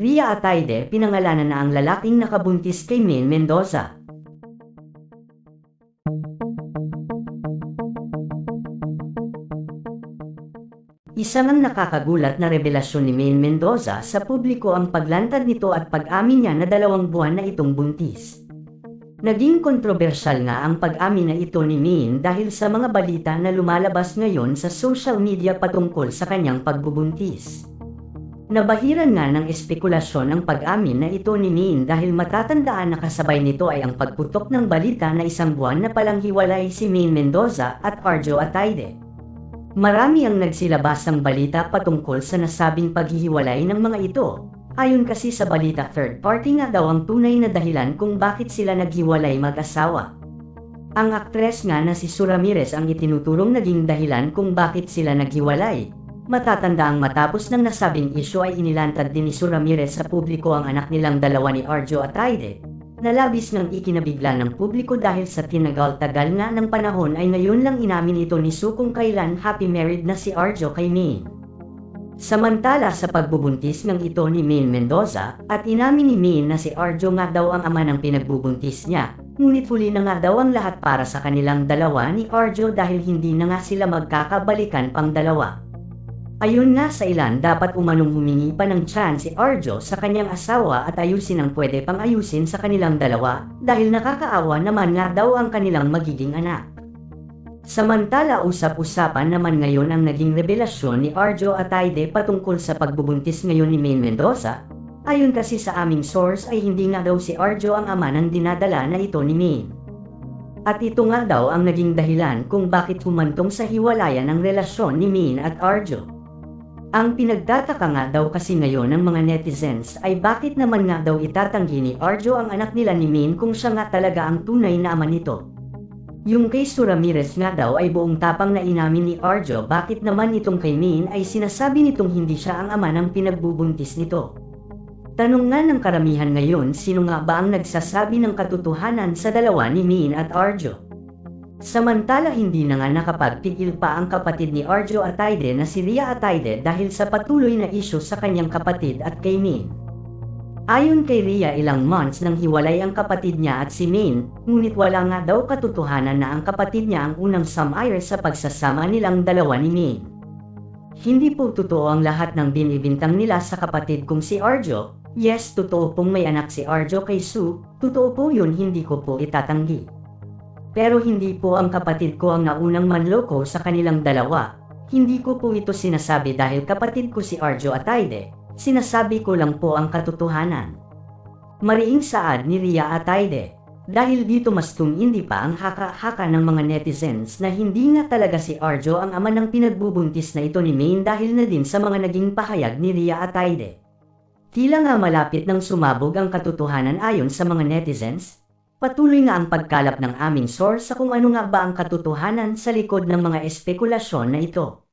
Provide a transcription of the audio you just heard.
Ria Ataide pinangalanan na ang lalaking nakabuntis kay Min Mendoza. Isang ang nakakagulat na revelasyon ni Min Mendoza sa publiko ang paglantad nito at pag-amin niya na dalawang buwan na itong buntis. Naging kontrobersyal nga ang pag-amin na ito ni Min dahil sa mga balita na lumalabas ngayon sa social media patungkol sa kanyang pagbubuntis. Nabahiran nga ng espekulasyon ang pag-amin na ito ni Min dahil matatandaan na kasabay nito ay ang pagputok ng balita na isang buwan na palang hiwalay si Min Mendoza at Arjo Ataide. Marami ang nagsilabasang balita patungkol sa nasabing paghihiwalay ng mga ito. Ayon kasi sa balita third party nga daw ang tunay na dahilan kung bakit sila naghiwalay mag-asawa. Ang aktres nga na si Su Ramirez ang itinuturong naging dahilan kung bakit sila naghiwalay. Matatanda ang matapos ng nasabing isyo ay inilantad din ni Su Ramirez sa publiko ang anak nilang dalawa ni Arjo at Aide. Nalabis ng ikinabigla ng publiko dahil sa tinagal-tagal nga ng panahon ay ngayon lang inamin ito ni Su kung kailan happy married na si Arjo kay Min. Samantala sa pagbubuntis ng ito ni Min Mendoza at inamin ni Min na si Arjo nga daw ang ama ng pinagbubuntis niya, ngunit huli na nga daw ang lahat para sa kanilang dalawa ni Arjo dahil hindi na nga sila magkakabalikan pang dalawa. Ayun nga sa ilan dapat umanong humingi pa ng chance si Arjo sa kanyang asawa at ayusin ang pwede pang ayusin sa kanilang dalawa dahil nakakaawa naman nga daw ang kanilang magiging anak. Samantala usap-usapan naman ngayon ang naging revelasyon ni Arjo Ataide patungkol sa pagbubuntis ngayon ni Maine Mendoza. Ayon kasi sa aming source ay hindi nga daw si Arjo ang ama ng dinadala na ito ni Maine. At ito nga daw ang naging dahilan kung bakit humantong sa hiwalayan ng relasyon ni Min at Arjo. Ang pinagtataka nga daw kasi ngayon ng mga netizens ay bakit naman nga daw itatanggi ni Arjo ang anak nila ni Min kung siya nga talaga ang tunay na ama nito. Yung kay Su Ramirez nga daw ay buong tapang na inamin ni Arjo bakit naman itong kay Min ay sinasabi nitong hindi siya ang ama ng pinagbubuntis nito. Tanong nga ng karamihan ngayon sino nga ba ang nagsasabi ng katotohanan sa dalawa ni Min at Arjo. Samantala hindi na nga nakapagpigil pa ang kapatid ni Arjo Ataide na si Ria Ataide dahil sa patuloy na isyo sa kanyang kapatid at kay Min. Ayon kay Ria ilang months nang hiwalay ang kapatid niya at si Min, ngunit wala nga daw katotohanan na ang kapatid niya ang unang samayer sa pagsasama nilang dalawa ni Min. Hindi po totoo ang lahat ng binibintang nila sa kapatid kong si Arjo, yes totoo pong may anak si Arjo kay Su, totoo po yun hindi ko po itatanggi. Pero hindi po ang kapatid ko ang naunang manloko sa kanilang dalawa. Hindi ko po ito sinasabi dahil kapatid ko si Arjo Ataide. Sinasabi ko lang po ang katotohanan. Mariing saad ni Ria Ataide. Dahil dito mas tumindi pa ang haka-haka ng mga netizens na hindi nga talaga si Arjo ang ama ng pinagbubuntis na ito ni Maine dahil na din sa mga naging pahayag ni Ria Ataide. Tila nga malapit nang sumabog ang katotohanan ayon sa mga netizens, Patuloy nga ang pagkalap ng aming source sa kung ano nga ba ang katotohanan sa likod ng mga espekulasyon na ito.